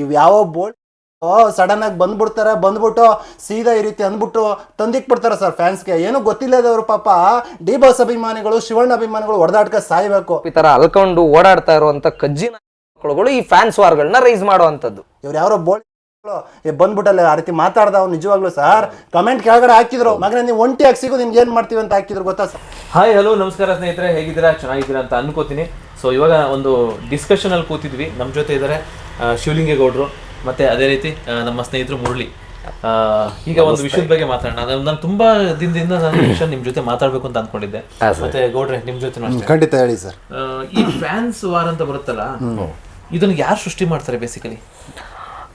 ಇವ್ ಯಾವ bold sudden ಆಗಿ ಬಂದ್ಬಿಡ್ತಾರೆ ಬಂದ್ಬಿಟ್ಟು ಸೀದಾ ಈ ರೀತಿ ಅಂದ್ಬಿಟ್ಟು ತಂದಿಕ್ ಬಿಡ್ತಾರೆ ಸರ್ ಫ್ಯಾನ್ಸ್ಗೆ ಏನು ಗೊತ್ತಿಲ್ಲದವ್ರು ಪಾಪ ಡಿ ಬಾಸ್ ಅಭಿಮಾನಿಗಳು ಶಿವಣ್ಣ ಅಭಿಮಾನಿಗಳು ಹೊಡೆದಾಡ್ಕ ಸಾಯ್ಬೇಕು. ಈ ತರ ಅಲ್ಕೊಂಡು ಓಡಾಡ್ತಾ ಇರುವಂತ ಕಜ್ಜಿನ ಮಕ್ಕಳುಗಳು ಈ ಫ್ಯಾನ್ಸ್ ವಾರ್ಗಳನ್ನ ರೈಸ್ ಮಾಡುವಂತದ್ದು ಇವ್ರು ಯಾರೋ ಬೋಲ್ಡ್ ಬಂದ್ಬಿಟ್ಟಲ್ಲ ಆ ರೀತಿ ಮಾತಾಡ್ದ ಅವ್ರು ನಿಜವಾಗ್ಲೂ ಸರ್. ಕಮೆಂಟ್ ಕೆಳಗಡೆ ಹಾಕಿದ್ರು. ಮಗನ ನೀವು ಒಂಟಿಯಾಗಿ ಸಿಗೋ ನಿಮ್ಗೆ ಏನ್ ಮಾಡ್ತೀವಿ ಅಂತ ಹಾಕಿದ್ರು ಗೊತ್ತಾ ಸರ್? ಹಾಯ್ ಹಲೋ ನಮಸ್ಕಾರ ಸ್ನೇಹಿತರೆ. ಹೇಗಿದ್ದೀರಾ? ಚೆನ್ನಾಗಿದ್ದೀರಾ ಅಂತ ಅನ್ಕೋತೀನಿ. ಸೊ ಇವಾಗ ಒಂದು ಡಿಸ್ಕಷನ್ ಅಲ್ಲಿ ಕೂತಿದ್ವಿ. ನಮ್ಮ ಜೊತೆ ಇದ್ದಾರೆ ಶಿವಲಿಂಗೇಗೌಡರು ಮತ್ತೆ ಅದೇ ರೀತಿ ನಮ್ಮ ಸ್ನೇಹಿತರು ಮುರಳಿ. ಆ, ಈಗ ಒಂದು ವಿಷಯದ ಬಗ್ಗೆ ಮಾತಾಡೋಣ. ನಾನು ನಾನು ತುಂಬಾ ದಿನದಿಂದ ನಾನು ವಿಷಯ ನಿಮ್ ಜೊತೆ ಮಾತಾಡ್ಬೇಕು ಅಂತ ಅನ್ಕೊಂಡಿದ್ದೆ. ಮತ್ತೆ ಗೌಡ್ರೆ ನಿಮ್ ಜೊತೆ ಖಂಡಿತ ಹೇಳಿ ಸರ್. ಈ ಫ್ಯಾನ್ಸ್ ವಾರ್ ಅಂತ ಬರುತ್ತಲ್ಲ ಇದನ್ನ ಯಾರು ಸೃಷ್ಟಿ ಮಾಡ್ತಾರೆ ಬೇಸಿಕಲಿ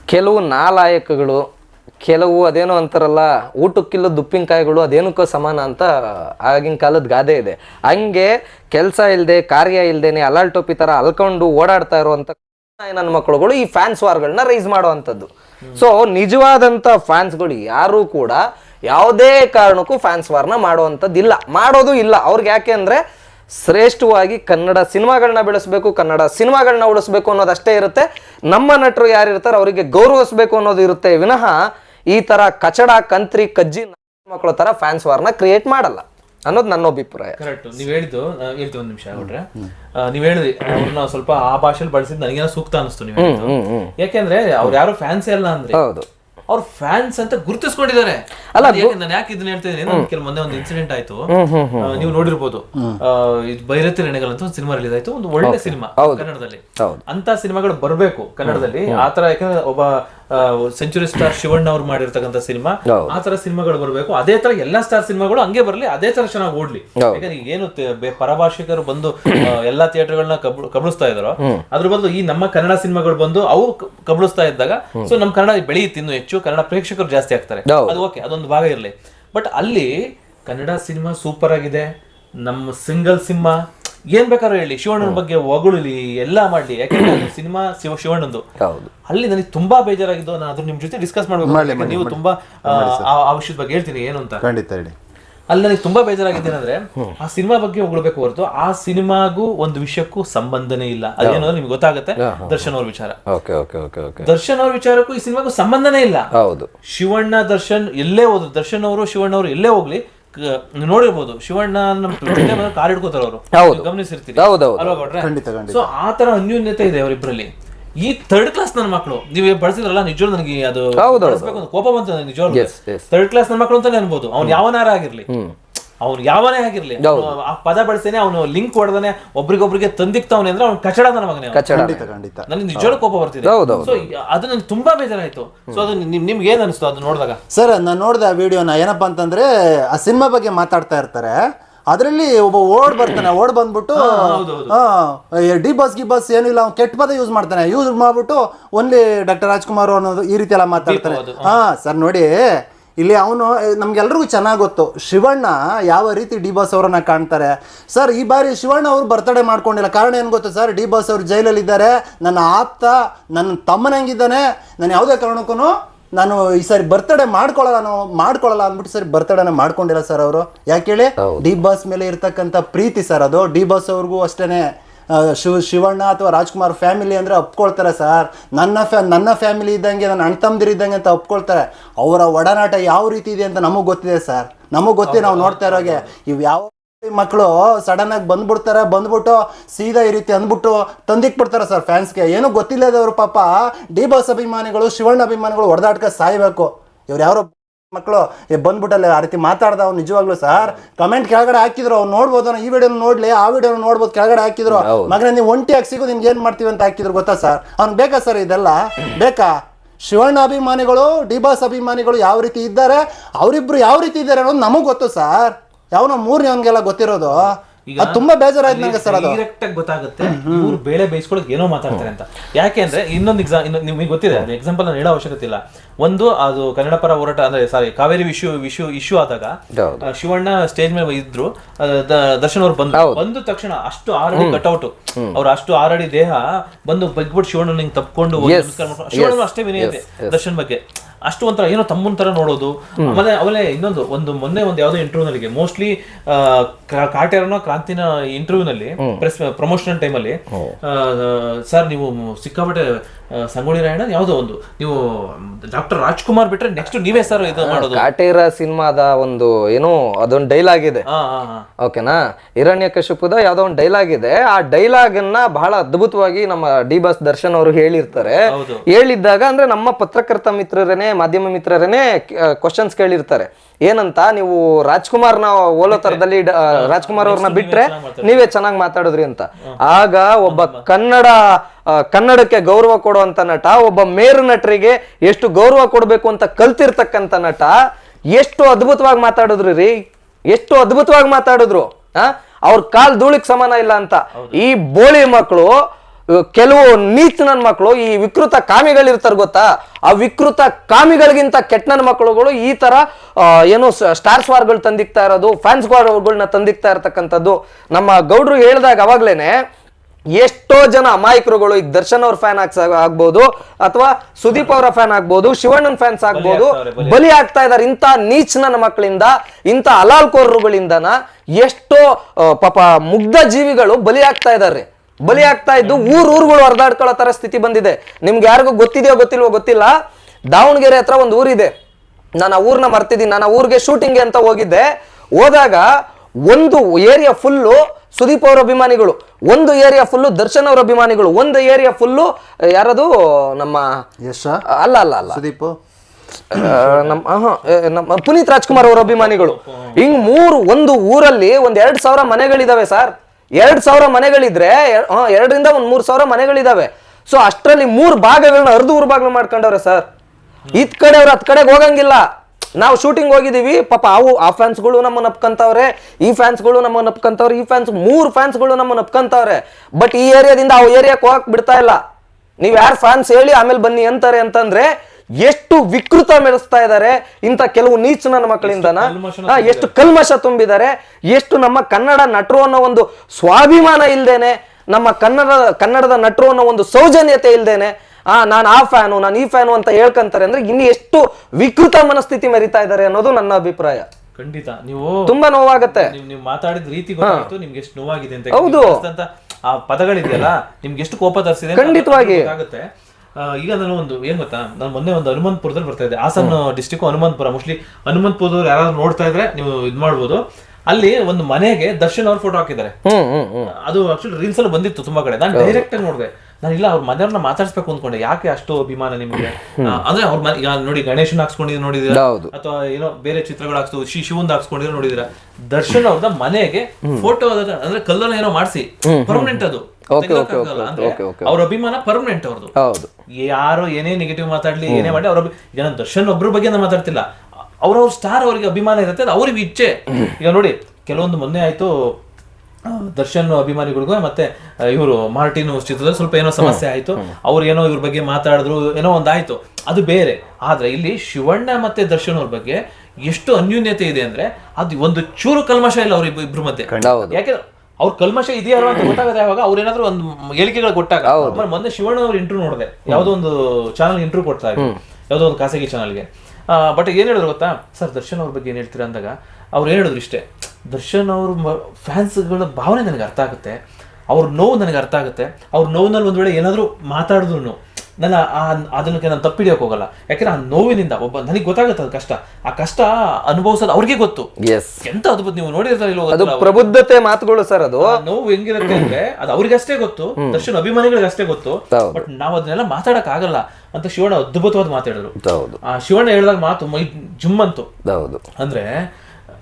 ಕೆಲವು ನಾಲಾಯಕಗಳು, ಕೆಲವು ಅದೇನೋ ಅಂತಾರಲ್ಲ, ಊಟಕ್ಕಿಲ್ಲ ದುಪ್ಪಿನಕಾಯಿಗಳು ಅದೇನಕ್ಕೋ ಸಮಾನ ಅಂತ ಆಗಿನ ಕಾಲದ ಗಾದೆ ಇದೆ. ಹಂಗೆ ಕೆಲಸ ಇಲ್ಲದೆ ಕಾರ್ಯ ಇಲ್ಲದೇನೆ ಅಲಾಲ್ ಟೋಪಿ ತರ ಅಲ್ಕೊಂಡು ಓಡಾಡ್ತಾ ಇರುವಂತ ನನ್ನ ಮಕ್ಕಳುಗಳು ಈ ಫ್ಯಾನ್ಸ್ ವಾರ್ಗಳನ್ನ ರೈಸ್ ಮಾಡುವಂಥದ್ದು. ಸೊ ನಿಜವಾದಂಥ ಫ್ಯಾನ್ಸ್ಗಳು ಯಾರು ಕೂಡ ಯಾವುದೇ ಕಾರಣಕ್ಕೂ ಫ್ಯಾನ್ಸ್ ವಾರ್ನ ಮಾಡುವಂಥದ್ದಿಲ್ಲ. ಮಾಡೋದು ಇಲ್ಲ. ಅವ್ರಿಗೆ ಯಾಕೆ ಅಂದ್ರೆ ಶ್ರೇಷ್ಠವಾಗಿ ಕನ್ನಡ ಸಿನಿಮಾಗಳನ್ನ ಬೆಳೆಸಬೇಕು ಕನ್ನಡ ಸಿನಿಮಾಗಳನ್ನ ಉಳಿಸ್ಬೇಕು ಅನ್ನೋದಷ್ಟೇ ಇರುತ್ತೆ. ನಮ್ಮ ನಟರು ಯಾರಿರ್ತಾರೆ ಅವರಿಗೆ ಗೌರವಿಸಬೇಕು ಅನ್ನೋದು ಇರುತ್ತೆ. ವಿನಃ ಈ ತರ ಕಚಡ ಕಂತ್ರಿ ಕಜ್ಜಿ ಮಕ್ಕಳ ತರ ಫ್ಯಾನ್ಸ್ ವಾರ್ನ ಕ್ರಿಯೇಟ್ ಮಾಡಲ್ಲ ಅನ್ನೋದು ನನ್ನ ಅಭಿಪ್ರಾಯ. ಕರೆಕ್ಟ್ ನೀವ್ ಹೇಳಿದ್ದು ಹೇಳ್ತೀವಿ ಒಂದ್ ನಿಮಿಷ ಗೌಡ್ರೆ ನೀವು ಹೇಳಿದ್ರಿ ಅವ್ರನ್ನ ಸ್ವಲ್ಪ ಆ ಭಾಷೆಲಿ ಬಳಸಿದ್ ನನಗೇನೋ ಸೂಕ್ತ ಅನಿಸ್ತು ನೀವು ಯಾಕೆಂದ್ರೆ ಅವ್ರು ಯಾರು ಫ್ಯಾನ್ಸ್ ಅಲ್ಲ ಅಂದ್ರೆ ಹೌದು. ಅವ್ರ ಫ್ಯಾನ್ಸ್ ಅಂತ ಗುರುತಿಸ್ಕೊಂಡಿದ್ದಾರೆ. ಅಲ್ಲ, ನಾನು ಯಾಕೆ ಇದನ್ನ ಹೇಳ್ತಾ ಇದ್ದೀನಿ? ಮೊನ್ನೆ ಒಂದು ಇನ್ಸಿಡೆಂಟ್ ಆಯ್ತು. ನೀವು ನೋಡಿರ್ಬೋದು. ಇದು ಬೈರತಿ ರಣೆಗಳು ಅಂತ ಒಂದು ಸಿನಿಮಾ ರಿಲೀಸ್ ಆಯ್ತು. ಒಂದು ಒಳ್ಳೆ ಸಿನಿಮಾ ಕನ್ನಡದಲ್ಲಿ. ಅಂತ ಸಿನಿಮಾಗಳು ಬರಬೇಕು ಕನ್ನಡದಲ್ಲಿ. ಆತರ ಯಾಕಂದ್ರೆ ಒಬ್ಬ ಸೆಂಚುರಿ ಸ್ಟಾರ್ ಶಿವಣ್ಣ ಅವ್ರು ಮಾಡಿರ್ತಕ್ಕಂಥ ಸಿನಿಮಾ ಆ ತರ ಸಿನಿಮಾಗಳು ಬರಬೇಕು. ಅದೇ ತರ ಎಲ್ಲಾ ಸ್ಟಾರ್ ಸಿನಿಮಾಗಳು ಹಂಗೆ ಬರಲಿ ಅದೇ ತರ ಚೆನ್ನಾಗಿ ಓಡ್ಲಿ. ಯಾಕಂದ್ರೆ ಏನು ಪರಭಾಷಿಕರು ಬಂದು ಎಲ್ಲಾ ಥಿಯೇಟರ್ಗಳನ್ನ ಕಬಳಿಸ್ತಾ ಇದಾರೋ ಅದ್ರ ಬದಲು ಈ ನಮ್ಮ ಕನ್ನಡ ಸಿನಿಮಾಗಳು ಬಂದು ಅವು ಕಬಳಿಸ್ತಾ ಇದ್ದಾಗ ಸೊ ನಮ್ಮ ಕನ್ನಡ ಬೆಳೆಯುತ್ತೆ ಇನ್ನು ಹೆಚ್ಚು ಕನ್ನಡ ಪ್ರೇಕ್ಷಕರು ಜಾಸ್ತಿ ಆಗ್ತಾರೆ. ಅದು ಓಕೆ ಅದೊಂದು ಭಾಗ ಇರಲಿ. ಬಟ್ ಅಲ್ಲಿ ಕನ್ನಡ ಸಿನಿಮಾ ಸೂಪರ್ ಆಗಿದೆ. ನಮ್ಮ ಸಿಂಗಲ್ ಸಿನಿಮಾ ಏನ್ ಬೇಕಾದ್ರೂ ಹೇಳಿ ಶಿವಣ್ಣನ ಬಗ್ಗೆ ಹೊಗಳಿ ಎಲ್ಲ ಮಾಡ್ಲಿ. ಯಾಕಂದ್ರೆ ಸಿನಿಮಾ ಶಿವ ಶಿವಣ್ಣಂದು. ಅಲ್ಲಿ ನನಗೆ ತುಂಬಾ ಬೇಜಾರಾಗಿದ್ದು ನಾನು ಅದ್ರ ನಿಮ್ ಜೊತೆ ಡಿಸ್ಕಸ್ ಮಾಡ್ಬೇಕು ನೀವು ತುಂಬಾ ಆ, ವಿಷಯದ ಬಗ್ಗೆ ಹೇಳ್ತೀನಿ ಏನು ಅಂತ? ಖಂಡಿತ ಹೇಳಿ. ಅಲ್ಲಿ ನನಗೆ ತುಂಬಾ ಬೇಜಾರಾಗಿದ್ದೇನೆಂದ್ರೆ ಆ ಸಿನಿಮಾ ಬಗ್ಗೆ ಹೊಗಳ್ಬೇಕು ಹೊರತು ಆ ಸಿನಿಮಾಗೂ ಒಂದು ವಿಷಯಕ್ಕೂ ಸಂಬಂಧನೇ ಇಲ್ಲ. ಅದೇನೋ ನಿಮ್ಗೆ ಗೊತ್ತಾಗುತ್ತೆ? ದರ್ಶನ್ ಅವ್ರ ವಿಚಾರ. ದರ್ಶನ್ ಅವ್ರ ವಿಚಾರಕ್ಕೂ ಈ ಸಿನಿಮಾಗೂ ಸಂಬಂಧನೇ ಇಲ್ಲ. ಹೌದು. ಶಿವಣ್ಣ ದರ್ಶನ್ ಎಲ್ಲೇ ಹೋದ್ರು ದರ್ಶನ್ ಅವರು ಶಿವಣ್ಣ ಅವರು ಎಲ್ಲೇ ಹೋಗ್ಲಿ ನೋಡಿರ್ಬೋದು ಶಿವಣ್ಣ ನಮ್ಮ ಕಾರ್ ಹಿಡ್ಕೋತಾರ ಅವರು. ಗಮನಿಸಿರ್ತೀರಿ. ಹೌದೌದು ಸೊ ಆ ತರ ಅನ್ಯೂನ್ಯತೆ ಇದೆ ಅವರಿಬ್ಬರಲ್ಲಿ ಈ ಥರ್ಡ್ ಕ್ಲಾಸ್ ನನ್ನ ಮಕ್ಕಳು ನೀವು ಬಳಸಿದ್ರಲ್ಲ ನಿಜವಾಗ್ಲೂ ನನಗೆ ಅದು ಕೋಪ ಬಂತು ನಿಜವಾಗ್ಲೂ. ಥರ್ಡ್ ಕ್ಲಾಸ್ ನನ್ನ ಮಕ್ಕಳು ಅಂತಾನೆ ಅನ್ಬೋದು. ಅವ್ನು ಯಾವನಾರ ಆಗಿರ್ಲಿ. ಅವ್ನು ಯಾವನೇ ಆಗಿರ್ಲಿ ಅವ್ನು ಆ ಪದ ಬಳಸೇನೆ ಅವನು ಲಿಂಕ್ ಹೊಡೆದಾನೆ ಒಬ್ರಿಗೊಬ್ರಿಗೆ ತಂದಿಕ್ತವನೆ ಅಂದ್ರೆ ಅವ್ನು ಕಚಡ ನನ್ನ ಮಗನೇ ಖಂಡಿತ ಖಂಡಿತ. ನನಗೆ ನಿಜವಾಗ್ಲೂ ಕೋಪ ಬರ್ತಿದೆ. ಸೊ ಅದು ನನ್ಗೆ ತುಂಬಾ ಬೇಜಾರಾಯ್ತು. ಸೊ ಅದು ನಿಮ್ ನಿಮ್ಗೆ ಏನ್ ಅನಿಸ್ತು ಅದು ನೋಡಿದಾಗ? ಸರ್ ನಾನು ನೋಡಿದೆ ಆ ವಿಡಿಯೋನ ಏನಪ್ಪಾ ಅಂತಂದ್ರೆ ಆ ಸಿನಿಮಾ ಬಗ್ಗೆ ಮಾತಾಡ್ತಾ ಇರ್ತಾರೆ. ಅದರಲ್ಲಿ ಒಬ್ಬ ಓಡ್ ಬರ್ತಾನೆ ಓಡ್ ಬಂದ್ಬಿಟ್ಟು ಡಿ ಬಸ್ ಗಿ ಬಸ್ ಏನಿಲ್ಲ ಅವ್ನು ಕೆಟ್ಟ ಪದ ಯೂಸ್ ಮಾಡ್ತಾನೆ. ಯೂಸ್ ಮಾಡ್ಬಿಟ್ಟು ಓನ್ಲಿ ಡಾಕ್ಟರ್ ರಾಜ್ಕುಮಾರ್ ಅನ್ನೋದು ಈ ರೀತಿ ಎಲ್ಲ ಮಾತಾಡ್ತಾರೆ ಹಾ ಸರ್ ನೋಡಿ ಇಲ್ಲಿ ಅವನು ನಮ್ಗೆಲ್ರಿಗೂ ಚೆನ್ನಾಗಿ ಗೊತ್ತು. ಶಿವಣ್ಣ ಯಾವ ರೀತಿ ಡಿ ಬಾಸ್ ಅವರನ್ನ ಕಾಣ್ತಾರೆ. ಸರ್ ಈ ಬಾರಿ ಶಿವಣ್ಣ ಅವರು ಬರ್ತಡೇ ಮಾಡ್ಕೊಂಡಿಲ್ಲ. ಕಾರಣ ಏನು ಗೊತ್ತು ಸರ್? ಡಿ ಬಾಸ್ ಅವರು ಜೈಲಲ್ಲಿದ್ದಾರೆ. ನನ್ನ ಆಪ್ತ ನನ್ನ ತಮ್ಮನಂಗಿದ್ದಾನೆ ನಾನು ಯಾವುದೇ ಕಾರಣಕ್ಕೂ ನಾನು ಈ ಸರಿ ಬರ್ತಡೇ ಮಾಡ್ಕೊಳ್ಳಲ್ಲ ನಾವು ಮಾಡ್ಕೊಳ್ಳಲ್ಲ ಅಂದ್ಬಿಟ್ಟು ಸರಿ ಬರ್ತಡೇನ ಮಾಡ್ಕೊಂಡಿಲ್ಲ ಸರ್ ಅವರು. ಯಾಕೆ ಹೇಳಿ? ಡಿ ಬಾಸ್ ಮೇಲೆ ಇರ್ತಕ್ಕಂಥ ಪ್ರೀತಿ ಸರ್ ಅದು. ಡಿ ಬಾಸ್ ಅವ್ರಿಗೂ ಅಷ್ಟೇನೆ. ಶಿವ ಶಿವಣ್ಣ ಅಥವಾ ರಾಜ್ಕುಮಾರ್ ಫ್ಯಾಮಿಲಿ ಅಂದರೆ ಒಪ್ಕೊಳ್ತಾರೆ ಸರ್ ನನ್ನ ಫ್ಯಾ ನನ್ನ ಫ್ಯಾಮಿಲಿ ಇದ್ದಂಗೆ ನನ್ನ ಅಣ್ಣ ಇದ್ದಂಗೆ ಅಂತ ಒಪ್ಕೊಳ್ತಾರೆ. ಅವರ ಒಡನಾಟ ಯಾವ ರೀತಿ ಇದೆ ಅಂತ ನಮಗೆ ಗೊತ್ತಿದೆ ಸರ್ ನಮಗೆ ಗೊತ್ತಿದೆ ನಾವು ನೋಡ್ತಾ ಇರೋಗೆ. ಇವು ಯಾವ ಮಕ್ಕಳು ಸಡನ್ ಆಗಿ ಬಂದ್ಬಿಡ್ತಾರೆ ಬಂದ್ಬಿಟ್ಟು ಸೀದಾ ಈ ರೀತಿ ಅಂದ್ಬಿಟ್ಟು ತಂದಿಕ್ ಬಿಡ್ತಾರೆ ಸರ್ ಫ್ಯಾನ್ಸ್ಗೆ ಏನು ಗೊತ್ತಿಲ್ಲದವ್ರು ಪಾಪ ಡಿ ಬಾಸ್ ಅಭಿಮಾನಿಗಳು ಶಿವಣ್ಣ ಅಭಿಮಾನಿಗಳು ಹೊಡೆದಾಟಕ ಸಾಯ್ಬೇಕು. ಇವ್ರು ಯಾರೋ ಮಕ್ಕಳು ಬಂದ್ಬಿಟ್ಟಲ್ಲ ಆ ರೀತಿ ಮಾತಾಡ್ದ ಅವ್ನು ನಿಜವಾಗ್ಲೂ ಸರ್. ಕಮೆಂಟ್ ಕೆಳಗಡೆ ಹಾಕಿದ್ರು ಅವ್ನು ನೋಡ್ಬೋದು ಈ ವಿಡಿಯೋ ನೋಡ್ಲಿ ಆ ವಿಡಿಯೋ ನೋಡ್ಬೋದು ಕೆಳಗಡೆ ಹಾಕಿದ್ರು. ಮಗನ ನೀವು ಒಂಟಿಯಾಗಿ ಸಿಗೋದು ನಿಮ್ಗೆ ಏನ್ ಮಾಡ್ತೀವಿ ಅಂತ ಹಾಕಿದ್ರು ಗೊತ್ತಾ ಸರ್? ಅವ್ನು ಬೇಕಾ ಸರ್ ಇದೆಲ್ಲ? ಬೇಕಾ? ಶಿವಣ್ಣ ಅಭಿಮಾನಿಗಳು ಡಿಬಾಸ್ ಅಭಿಮಾನಿಗಳು ಯಾವ ರೀತಿ ಇದ್ದಾರೆ ಅವರಿಬ್ರು ಯಾವ ರೀತಿ ಇದ್ದಾರೆ ಅನ್ನೋದು ನಮಗೆ ಗೊತ್ತು ಸರ್. ಯಾವನೋ ಮೂರನೇ ಅವನಿಗೆಲ್ಲ ಗೊತ್ತಿರೋದು. ಅದು ತುಂಬಾ ಬೇಜಾರಾಯ್ತು ನನಗೆ ಸರ್ ಅದು. ಡೈರೆಕ್ಟ್ ಆಗಿ ಗೊತ್ತಾಗುತ್ತೆ ಇವ್ರು ಬೇಳೆ ಬೇಯಿಸ್ಕೊಳಕ್ ಏನೋ ಮಾತಾಡ್ತಾರೆ ಅಂತ. ಯಾಕೆ ಅಂದ್ರೆ ಇನ್ನೊಂದು ಎಕ್ಸಾಮ್ ನಿಮಗೆ ಗೊತ್ತಿದೆ ಅದು ಎಕ್ಸಾಂಪಲ್ ನಾನು ಹೇಳೋ ಅವಶ್ಯಕತೆ ಇಲ್ಲ. ಒಂದು ಅದು ಕನ್ನಡ ಪರ ಹೋರಾಟ ಅಂದ್ರೆ ಸಾರಿ ಕಾವೇರಿ ವಿಶ್ವ ವಿಶ್ಯೂ ಇಶ್ಯೂ ಆದಾಗ ಆ, ಶಿವಣ್ಣ ಸ್ಟೇಜ್ ಮೇಲೆ ಇದ್ರು ಆ, ದ- ದರ್ಶನ್ ಅವ್ರು ಬಂದ್ರು. ಬಂದ ತಕ್ಷಣ ಅಷ್ಟು ಆರಡಿ ಕಟ್ಔಟ್ ಅವ್ರು ಅಷ್ಟು ಆರಡಿ ದೇಹ ಬಂದು ಬಗ್ಬಿಟ್ಟು ಶಿವಣ್ಣ ಹಿಂಗ್ ತಪ್ಕೊಂಡು ಹೋಗಿ ನಮಸ್ಕಾರ ಮಾಡ್ಕೊಂಡು- ಶಿವಣ್ಣ ಅಷ್ಟೇ ವಿನಯತೆ ದರ್ಶನ್ ಬಗ್ಗೆ. ಅಷ್ಟು ಒಂಥರ ಏನೋ ತಮ್ಮನ ತರ ನೋಡೋದು. ಆಮೇಲೆ ಆಮೇಲೆ ಇನ್ನೊಂದು ಒಂದು ಮೊನ್ನೆ ಒಂದು ಯಾವುದೋ ಇಂಟರ್ವ್ಯೂ ನಲ್ಲಿ ಮೋಸ್ಟ್ಲಿ ಕಾಟೇರನೋ ಕ್ರಾಂತಿನ ಇಂಟರ್ವ್ಯೂ ನಲ್ಲಿ ಪ್ರೆಸ್ ಪ್ರಮೋಷನಲ್ ಟೈಮಲ್ಲಿ ಸರ್ ನೀವು ಸಿಕ್ಕಾಪಟ್ಟೆ ಸಂಗೊಳ್ಳಿ ರಾಯಣ್ಣ ಯಾವುದೋ ಒಂದು ನೀವು ಡಾಕ್ಟರ್ ರಾಜ್ಕುಮಾರ್ ಬಿಟ್ರೆ ನೆಕ್ಸ್ಟ್ ನೀವೇ ಸರ್ ಇದು ಮಾಡೋದು. ಕಾಟೇರ ಸಿನಿಮಾದ ಒಂದು ಏನು ಅದೊಂದು ಡೈಲಾಗ್ ಇದೆ. ಓಕೆನಾ ಹಿರಣ್ಯ ಹಿರಣ್ಯಕಶಿಪುದ ಯಾವ್ದೋ ಒಂದು ಡೈಲಾಗ್ ಇದೆ. ಆ ಡೈಲಾಗ್ ಅನ್ನ ಬಹಳ ಅದ್ಭುತವಾಗಿ ನಮ್ಮ ಡಿ ಬಸ್ ದರ್ಶನ್ ಅವರು ಹೇಳಿರ್ತಾರೆ. ಹೇಳಿದ್ದಾಗ ಅಂದ್ರೆ ನಮ್ಮ ಪತ್ರಕರ್ತ ಮಿತ್ರರೇನೆ ಮಾಧ್ಯಮ ಮಿತ್ರರೇನೆ ಕ್ವಶನ್ಸ್ ಕೇಳಿರ್ತಾರೆ. ಏನಂತ ನೀವು ರಾಜ್ಕುಮಾರ್ನ ಓಲೋ ತರದಲ್ಲಿ ರಾಜ್ಕುಮಾರ್ ಅವ್ರನ್ನ ಬಿಟ್ರೆ ನೀವೇ ಚೆನ್ನಾಗಿ ಮಾತಾಡಿದ್ರಿ ಅಂತ. ಆಗ ಒಬ್ಬ ಕನ್ನಡ ಕನ್ನಡಕ್ಕೆ ಗೌರವ ಕೊಡುವಂತ ನಟ ಒಬ್ಬ ಮೇರು ನಟರಿಗೆ ಎಷ್ಟು ಗೌರವ ಕೊಡಬೇಕು ಅಂತ ಕಲ್ತಿರ್ತಕ್ಕಂಥ ನಟ ಎಷ್ಟು ಅದ್ಭುತವಾಗಿ ಮಾತಾಡಿದ್ರಿ ರೀ? ಎಷ್ಟು ಅದ್ಭುತವಾಗಿ ಮಾತಾಡಿದ್ರು ಆ? ಅವ್ರ ಕಾಲ್ ಧೂಳಿಗೆ ಸಮಾನ ಇಲ್ಲ ಅಂತ. ಈ ಬೋಳಿ ಮಕ್ಕಳು ಕೆಲವು ನೀಚ ನನ್ನ ಮಕ್ಕಳು ಈ ವಿಕೃತ ಕಾಮಿಗಳಿರ್ತಾರೆ ಗೊತ್ತಾ? ಆ ವಿಕೃತ ಕಾಮಿಗಳಿಗಿಂತ ಕೆಟ್ಟ ನನ್ನ ಮಕ್ಕಳುಗಳು ಈ ತರ ಏನು ಸ್ಟಾರ್ ಸ್ವಾರ್ಗಳು ತಂದಿಕ್ತಾ ಇರೋದು ಫ್ಯಾನ್ಸ್ ಗಳನ್ನ ತಂದಿಕ್ತಾ ಇರತಕ್ಕಂಥದ್ದು. ನಮ್ಮ ಗೌಡ್ರು ಹೇಳಿದಾಗ ಅವಾಗ್ಲೇನೆ ಎಷ್ಟೋ ಜನ ಅಮಾಯಕರುಗಳು ಈಗ ದರ್ಶನ್ ಅವ್ರ ಫ್ಯಾನ್ ಆಗ್ಬೋದು ಅಥವಾ ಸುದೀಪ್ ಅವರ ಫ್ಯಾನ್ ಆಗ್ಬೋದು ಶಿವಣ್ಣನ್ ಫ್ಯಾನ್ಸ್ ಆಗ್ಬೋದು ಬಲಿ ಆಗ್ತಾ ಇದಾರೆ. ಇಂಥ ನೀಚ್ ನನ್ನ ಮಕ್ಕಳಿಂದ ಇಂಥ ಅಲಾಲ್ಕೋರ್ರುಗಳಿಂದನ ಎಷ್ಟೋ ಪಾಪ ಮುಗ್ಧ ಜೀವಿಗಳು ಬಲಿ ಆಗ್ತಾ ಇದಾರೆ. ಬಲಿ ಆಗ್ತಾ ಇದ್ದು ಊರ್ ಊರುಗಳು ಹರಿದಾಡ್ಕೊಳ್ಳೋ ತರ ಸ್ಥಿತಿ ಬಂದಿದೆ. ನಿಮ್ಗೆ ಯಾರಿಗೂ ಗೊತ್ತಿದೆಯೋ ಗೊತ್ತಿಲ್ವೋ ಗೊತ್ತಿಲ್ಲ. ದಾವಣಗೆರೆ ಹತ್ರ ಒಂದು ಊರಿದೆ. ನಾನು ಆ ಊರ್ನ ಮರ್ತಿದ್ದೀನಿ ನಾನು ಆ ಊರಿಗೆ ಶೂಟಿಂಗ್ಗೆ ಅಂತ ಹೋಗಿದ್ದೆ. ಹೋದಾಗ ಒಂದು ಏರಿಯಾ ಫುಲ್ಲು ಸುದೀಪ್ ಅವರ ಅಭಿಮಾನಿಗಳು ಒಂದು ಏರಿಯಾ ಫುಲ್ಲು ದರ್ಶನ್ ಅವರ ಅಭಿಮಾನಿಗಳು ಒಂದು ಏರಿಯಾ ಫುಲ್ಲು ಯಾರದು? ನಮ್ಮ ಯಶ? ಅಲ್ಲ ಅಲ್ಲ ಅಲ್ಲ. ಸುದೀಪ್? ನಮ್ಮ ನಮ್ಮ ಪುನೀತ್ ರಾಜ್ಕುಮಾರ್ ಅವರ ಅಭಿಮಾನಿಗಳು. ಹಿಂಗ್ ಮೂರು ಒಂದು ಊರಲ್ಲಿ ಒಂದ್ ಎರಡ್ ಸಾವಿರ ಮನೆಗಳಿದಾವೆ ಸರ್. ಎರಡ್ ಸಾವಿರ ಮನೆಗಳಿದ್ರೆ ಎರಡರಿಂದ ಒಂದ್ ಮೂರ್ ಸಾವಿರ ಮನೆಗಳಿದಾವೆ. ಸೊ ಅಷ್ಟರಲ್ಲಿ ಮೂರ್ ಭಾಗಗಳನ್ನ ಅರ್ಧ ಊರ್ ಭಾಗ ಮಾಡ್ಕೊಂಡವ್ರೆ ಸರ್. ಇತ್ ಕಡೆ ಅವ್ರು ಹತ್ ಕಡೆಗೆ ಹೋಗಂಗಿಲ್ಲ. ನಾವು ಶೂಟಿಂಗ್ ಹೋಗಿದೀವಿ, ಪಾಪ ಅವು, ಆ ಫ್ಯಾನ್ಸ್ಗಳು ನಮ್ಮನ್ನ ನಪ್ಕಂತವ್ರೆ, ಈ ಫ್ಯಾನ್ಸ್ಗಳು ನಮ್ಮನ್ನ ನಪ್ಕಂತವ್ರೆ, ಈ ಫ್ಯಾನ್ಸ್ ಮೂರು ಫ್ಯಾನ್ಸ್ಗಳು ನಮ್ಮನ್ನ ನಪ್ಕಂತವ್ರೆ. ಬಟ್ ಈ ಏರಿಯಾದಿಂದ ಆ ಏರಿಯಾಕ್ಕೆ ಹೋಗಕ್ ಬಿಡ್ತಾ ಇಲ್ಲ. ನೀವು ಯಾರು ಫ್ಯಾನ್ಸ್ ಹೇಳಿ ಆಮೇಲೆ ಬನ್ನಿ ಅಂತಾರೆ ಅಂತಂದ್ರೆ ಎಷ್ಟು ವಿಕೃತ ಮೆರೆಸ್ತಾ ಇದ್ದಾರೆ ಇಂಥ ಕೆಲವು ನೀಚ ನನ್ನ ಮಕ್ಕಳಿಂದನ. ಕಲ್ಮಶನ ಎಷ್ಟು ಕಲ್ಮಶ ತುಂಬಿದ್ದಾರೆ ಎಷ್ಟು ನಮ್ಮ ಕನ್ನಡ ನಟರು ಅನ್ನೋ ಒಂದು ಸ್ವಾಭಿಮಾನ ಇಲ್ದೇನೆ ನಮ್ಮ ಕನ್ನಡ ಕನ್ನಡದ ನಟರು ಅನ್ನೋ ಒಂದು ಸೌಜನ್ಯತೆ ಇಲ್ದೇನೆ ಆ ನಾನು ಆ ಫ್ಯಾನು ನಾನು ಈ ಫ್ಯಾನು ಅಂತ ಹೇಳ್ಕಂತಾರೆ ಅಂದ್ರೆ ಇನ್ನು ಎಷ್ಟು ವಿಕೃತ ಮನಸ್ಥಿತಿ ಮೆರಿತಾ ಇದ್ದಾರೆ ಅನ್ನೋದು ನನ್ನ ಅಭಿಪ್ರಾಯ. ಖಂಡಿತ. ನೀವು ತುಂಬಾ ನೋವಾಗತ್ತೆ. ನೀವು ಮಾತಾಡಿದ ರೀತಿ ಗೊತ್ತಾಯ್ತು ನಿಮ್ಗೆ ಎಷ್ಟು ನೋವಾಗಿದೆ ಅಂತ ಹೌದು. ಆ ಪದಗಳಿದೆಯಲ್ಲ ನಿಮ್ಗೆ ಎಷ್ಟು ಕೋಪ ತರಿಸಿದೆ ಖಂಡಿತವಾಗಿ. ಆಗುತ್ತೆ ಈಗ ನಾನು ಒಂದು ಏನ್ ಗೊತ್ತಾ? ನಾನು ಮೊನ್ನೆ ಒಂದು ಹನುಮಂತಪುರದಲ್ಲಿ ಬರ್ತಾ ಇದ್ದೆ. ಹಾಸನ ಡಿಸ್ಟಿಕ್ ಹನುಮಂತಪುರ. ಮೋಸ್ಟ್ಲಿ ಹನುಮಂತಪುರದವ್ರು ಯಾರಾದ್ರು ನೋಡ್ತಾ ಇದ್ರೆ ನೀವು ಇದ್ ಮಾಡ್ಬೋದು. ಅಲ್ಲಿ ಒಂದು ಮನೆಗೆ ದರ್ಶನ್ ಅವ್ರ ಫೋಟೋ ಹಾಕಿದ್ದಾರೆ. ಅದು ಆಕ್ಚುಲಿ ರೀಲ್ಸ್ ಅಲ್ಲಿ ಬಂದಿತ್ತು ತುಂಬಾ ಕಡೆ. ನಾನು ಡೈರೆಕ್ಟ್ ಆಗಿ ನೋಡಿದೆ. ನಾನು ಇಲ್ಲ ಅವ್ರ ಮನೆಯವ್ರನ್ನ ಮಾತಾಡ್ಸ್ಬೇಕು ಅಂದ್ಕೊಂಡೆ ಯಾಕೆ ಅಷ್ಟು ಅಭಿಮಾನ ನಿಮಗೆ? ಅಂದ್ರೆ ಅವ್ರ ಮನೆ ಈಗ ನೋಡಿ ಗಣೇಶನ್ ಹಾಕ್ಸ್ಕೊಂಡಿದ್ರು ನೋಡಿದಿರ? ಅಥವಾ ಏನೋ ಬೇರೆ ಚಿತ್ರಗಳು ಹಾಕ್ಸ್ತು ಶಿ ಶಿವಂದ್ ಹಾಕ್ಸ್ಕೊಂಡಿದ್ರು ನೋಡಿದಿರ? ದರ್ಶನ್ ಅವ್ರದ ಮನೆಗೆ ಫೋಟೋ ಅಂದ್ರೆ ಕಲ್ಲನ್ನ ಏನೋ ಮಾಡಿಸಿ. ಪರ್ಮನೆಂಟ್ ಅದು. ಅವ್ರ ಅಭಿಮಾನ ಪರ್ಮನೆಂಟ್ ಅವ್ರದ್ದು ಹೌದು. ಯಾರು ಏನೇ ನೆಗೆಟಿವ್ ಮಾತಾಡ್ಲಿ ಏನೇ ಮಾಡಿ ಅವ್ರ ಅಭಿ- ಈಗ ನಾನು ದರ್ಶನ್ ಒಬ್ರ ಬಗ್ಗೆ ನಾನು ಮಾತಾಡ್ತಿಲ್ಲ. ಅವ್ರವ್ರ ಸ್ಟಾರ್ ಅವ್ರಿಗೆ ಅಭಿಮಾನ ಇರುತ್ತೆ ಅದು ಅವ್ರಿಗೆ ಇಚ್ಛೆ. ಈಗ ನೋಡಿ ಕೆಲವೊಂದು ಮೊನ್ನೆ ಆಯ್ತು ದರ್ಶನ್ ಅಭಿಮಾನಿಗಳಿಗೂ ಮತ್ತೆ ಇವರು ಮಾರ್ಟಿನ್ ಚಿತ್ರದಲ್ಲಿ ಸ್ವಲ್ಪ ಏನೋ ಸಮಸ್ಯೆ ಆಯ್ತು. ಅವ್ರು ಏನೋ ಇವ್ರ ಬಗ್ಗೆ ಮಾತಾಡಿದ್ರು ಏನೋ ಒಂದಾಯ್ತು ಅದು ಬೇರೆ. ಆದ್ರೆ ಇಲ್ಲಿ ಶಿವಣ್ಣ ಮತ್ತೆ ದರ್ಶನ್ ಅವ್ರ ಬಗ್ಗೆ ಎಷ್ಟು ಅನ್ಯೂನ್ಯತೆ ಇದೆ ಅಂದ್ರೆ ಅದು ಒಂದು ಚೂರು ಕಲ್ಮಶ ಇಲ್ಲ ಅವ್ರ ಇಬ್ರು ಮಧ್ಯೆ. ಹೌದು. ಅವ್ರ ಕಲ್ಮಶ ಇದೆಯಾ ಅಂತ ಗೊತ್ತಾಗದೆ ಯಾವಾಗ ಅವ್ರ ಏನಾದ್ರು ಒಂದು ಹೇಳಿಕೆಗಳು ಕೊಟ್ಟಾಗ. ಮೊನ್ನೆ ಶಿವಣ್ಣ ಅವ್ರ ಇಂಟರ್ವ್ಯೂ ನೋಡಿದೆ. ಯಾವ್ದೋ ಒಂದು ಚಾನಲ್ ಇಂಟರ್ವ್ಯೂ ಕೊಡ್ತಾ ಇದ್ರು. ಯಾವ್ದೋ ಒಂದು ಖಾಸಗಿ ಚಾನಲ್ಗೆ ಬಟ್ ಏನ್ ಹೇಳಿದ್ರು ಗೊತ್ತಾ? ಸರ್ ದರ್ಶನ್ ಅವ್ರ ಬಗ್ಗೆ ಏನ್ ಹೇಳ್ತೀರಾ? ಅಂದಾಗ ಅವ್ರು ಏನ್ ಹೇಳಿದ್ರು ಇಷ್ಟೇ? ದರ್ಶನ್ ಅವ್ರ ಫ್ಯಾನ್ಸ್ಗಳ ಭಾವನೆ ನನಗೆ ಅರ್ಥ ಆಗುತ್ತೆ. ಅವ್ರ ನೋವು ನನಗೆ ಅರ್ಥ ಆಗುತ್ತೆ. ಅವ್ರ ನೋವಿನಲ್ಲಿ ಒಂದ್ ವೇಳೆ ಏನಾದ್ರು ಮಾತಾಡಿದ್ರು ನಾನು ಆ- ಅದನ್ನ ನಾನು ತಪ್ಪಿಡಿಯೋಕೆ ಹೋಗಲ್ಲ. ಯಾಕಂದ್ರೆ ಆ ನೋವಿನಿಂದ ಒಬ್ಬ ನನಗೆ ಗೊತ್ತಾಗುತ್ತೆ ಅದು ಕಷ್ಟ. ಆ ಕಷ್ಟ ಅನುಭವಿಸೋದು ಅವ್ರಿಗೆ ಗೊತ್ತು. ಎಂತ ಅದ್ಭುತ ನೀವು ನೋಡಿರ್ತಾರೆ ಅದು ಪ್ರಬುದ್ಧತೆ ಮಾತುಗಳು ಸರ್ ಅದು. ನೋವು ಹೆಂಗಿರುತ್ತೆ ಅಂದ್ರೆ ಅದು ಅವ್ರಿಗಷ್ಟೇ ಗೊತ್ತು ದರ್ಶನ್ ಅಭಿಮಾನಿಗಳಿಗೆ ಅಷ್ಟೇ ಗೊತ್ತು. ಬಟ್ ನಾವು ಅದನ್ನೆಲ್ಲ ಮಾತಾಡಕ್ ಆಗಲ್ಲ ಅಂತ ಶಿವಣ್ಣ ಅದ್ಭುತವಾದ ಮಾತಾಡಿದ್ರು. ಆ ಶಿವಣ್ಣ ಹೇಳಿದಾಗ ಮಾತು ಮೈ ಜುಮ್ ಅಂತು. ಅಂದ್ರೆ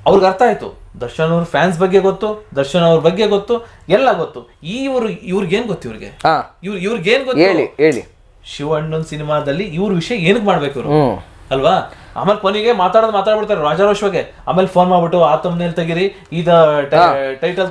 ಅವ್ರಿಗೆ ಅರ್ಥ ಆಯ್ತು. ದರ್ಶನ್ ಅವ್ರ ಫ್ಯಾನ್ಸ್ ಬಗ್ಗೆ ಗೊತ್ತು ದರ್ಶನ್ ಅವ್ರ ಬಗ್ಗೆ ಗೊತ್ತು ಎಲ್ಲ ಗೊತ್ತು. ಇವ್ರು ಇವ್ರಿಗೇನ್ ಗೊತ್ತು ಇವ್ರಿಗೆ? ಇವ್ರಿಗೆ ಇವ್ರ ಇವ್ರಿಗೇನ್ ಗೊತ್ತು? ಹೇಳಿ ಹೇಳಿ. ಶಿವಣ್ಣನ್ ಸಿನಿಮಾದಲ್ಲಿ ಇವ್ರ ವಿಷಯ ಏನಕ್ಕೆ ಮಾಡ್ಬೇಕು ಇವ್ರು? ಅಲ್ವಾ? ಆಮೇಲೆ ಕೊನೆಗೆ ಮಾತಾಡೋದು ಮಾತಾಡ್ಬಿಡ್ತಾರೆ ರಾಜಾರೋಶ್ವಗೆ ಆಮೇಲೆ ಫೋನ್ ಮಾಡ್ಬಿಟ್ಟು ಆ ತೆಗಿರಿ ಇದ ಟೈಟಲ್